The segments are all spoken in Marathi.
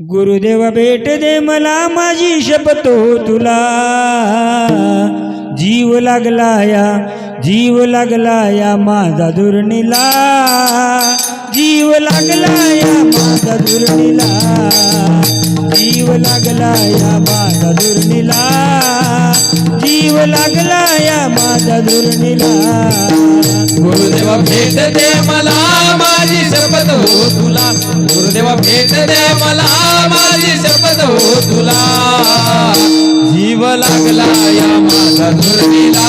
गुरुदेव भेट दे मला माझी शपथ हो तुला. जीव लागला या जीव लागला या माझा दुर्निला. जीव लागला या माझा दुर्निला. जीव लागला या माझा दुर्निला. जीव लागला या माझा दुर्निला. गुरुदेवा भेट दे मला माझी शपथ हो तुला. गुरुदेवा भेट दे मला माझी शपथ हो तुला. जीव लागला या माझा धुरणीला.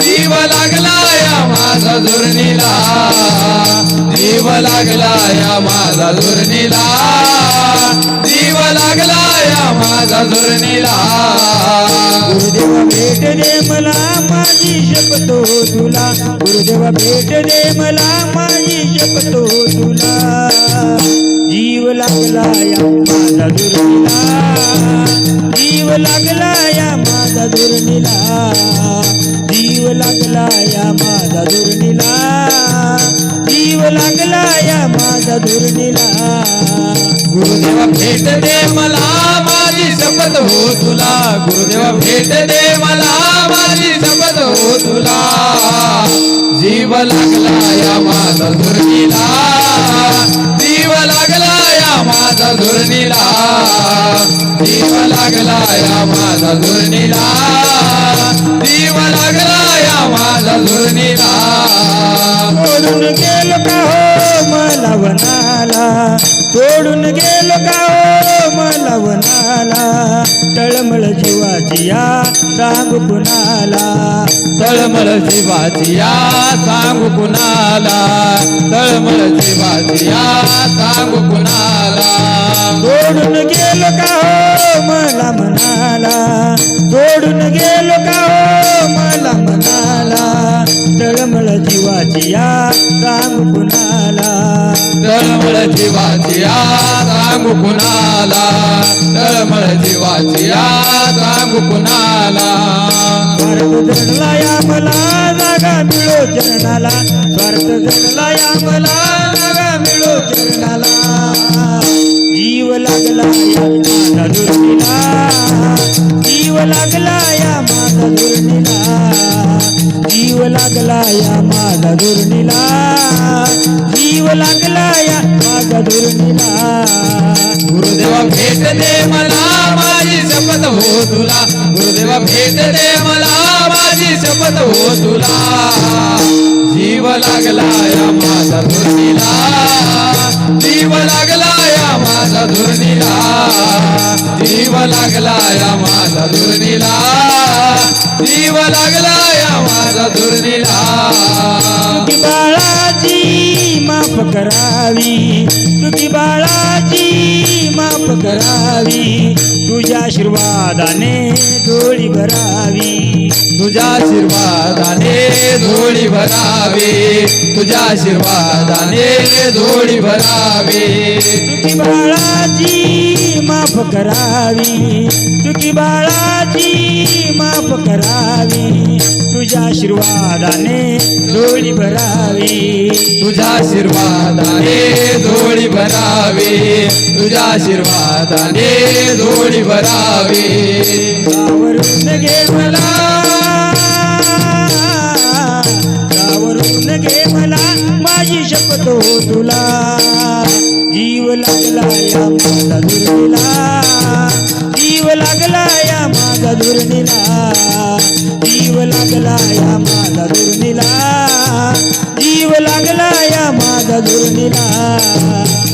जीव लागला या माझा धुरणीला. जीव लागला या माझा धुरणीला. जीव लागला या माझा धुरणीला. गुरुदेव भेट दे मला माझी शपथ हो तुला. गुरुदेव भेट दे मला माझी शपथ हो तुला. लागला या माझा दुर्मिला. जीव लागला या माझा दुर्मिला. जीव लागला या माझा दुर्मिला. जीव लागला या माझा दुर्मिला. गुरुदेवा भेट दे मला माझी शपथ हो तुला. गुरुदेवा भेट दे मला माझी शपथ हो तुला. जीव लागला धुरणीला जीव लागला या माझा धुरणीला सोडून गेलो का हो मला वनाला? सोडून गेलो का हो मला वनाला? तळमळ जीवाची या सांगू कुणाला? तळमळ शिवाची या सांगू कुणाला? तळमळ शिवाची या सांगू कुणाला? तळमळ जीवाची या सांगू कुणाला? तळमळ शिवाची या सांगू कुणाला? तळमळ शिवाची या सांगू कुणाला? स्वार्थ जडला या मला जागा मिळो चरणाला स्वार्थ जडला या मला जागा मिळो चरणाला जीव लागला या लागला या माझा दुर्मिला जीव लागला या माझा दुर्मिला गुरुदेवा भेट दे मला माझी शपथ हो तुला. गुरुदेवा भेट दे मला माझी शपथ हो तुला. जीव लागला या माझा धुरणीला जीव लागला या माझा धुरणीला जीव लागला या माझा धुरणीला जीव लागला या माझा करावी तुझी बाळाची माफ़ करावी तुझ्या आशीर्वादाने डोळी भरावी. तुझ्या आशीर्वादाने धोळी भरावी. तुझ्या आशीर्वादाने धोळी भरावी. तुझी बाळाची माफ करावी. तुकी बाळाची माफ करावी. तुझ्या आशीर्वादाने डोळी भरावी. तुझ्या आशीर्वादाने धोळी भरावी. तुझ्या आशीर्वादाने धोळी भरावी. गावरून घे मला. गावरून घे मला. माझी शपथ हो तुला. जीव लागला या माझा दुर्मिला जीव लागला या माझा दुर्मिला जीव लागला या माझा दुर्मिला जीव लागला या माझा दुर्मिला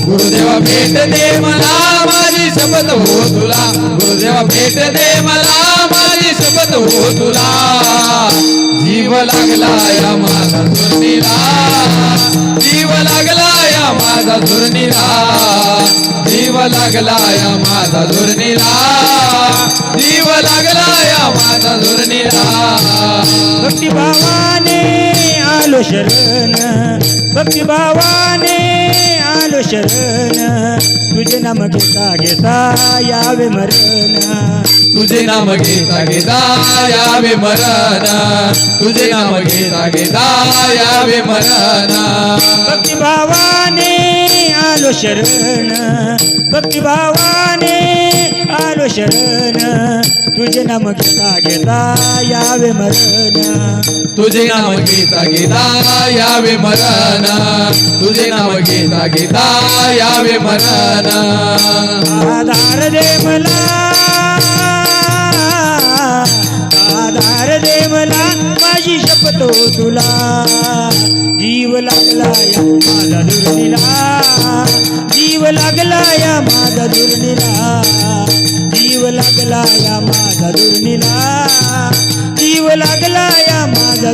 गुरुदेवा भेट दे मला माझी शपथ हो तुला. गुरुदेवा भेट दे मला माझी शपथ हो तुला. जीव लागला या माझा धुरणीला जीव लागला माझा धुरणीला जीव लागला या माझा धुरणीला जीव लागला या माझा धुरणीला भक्ती भावाने आलो शरण. भक्ती भावाने आलो शरण. तुझे नाम घेता घेता यावे मरण तुझे नाम घेता घेता यावे मरण तुझे नाम घेता घेता यावे मरण भक्ती भावाने आलो शरण. भक्तिभावाने आलो शरण. तुझे नाम घेता घेता यावे मरण तुझे नाम घेता गीता यावे मरण तुझे नाम घेता गीता यावे मरण आधार दे मला. आधार दे मला. माझी शपथ हो तुला. जीव लागला या माझा दुर्नीला.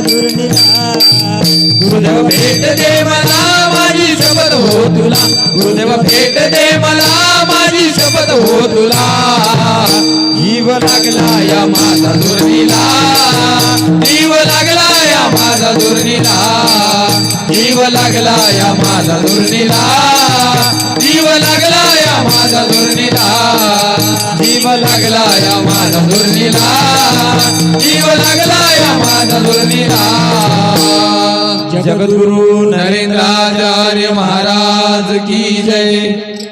या गुरुदेव भेट दे मला माझी शपथ हो तुला. गुरुदेव भेट दे मला माझी शपथ हो तुला. जीव लागला या माझा दुर्मिला जीव लागला या माझा दुर्मिला जीव लागला या माझा दुर्मिला जीव लागला या माझा दुर्मिला जीव लागला या माझा दुर्मिला जीव लागला या माझा दुर्नीला जगद्गुरु नरेंद्राचार्य महाराज की जय.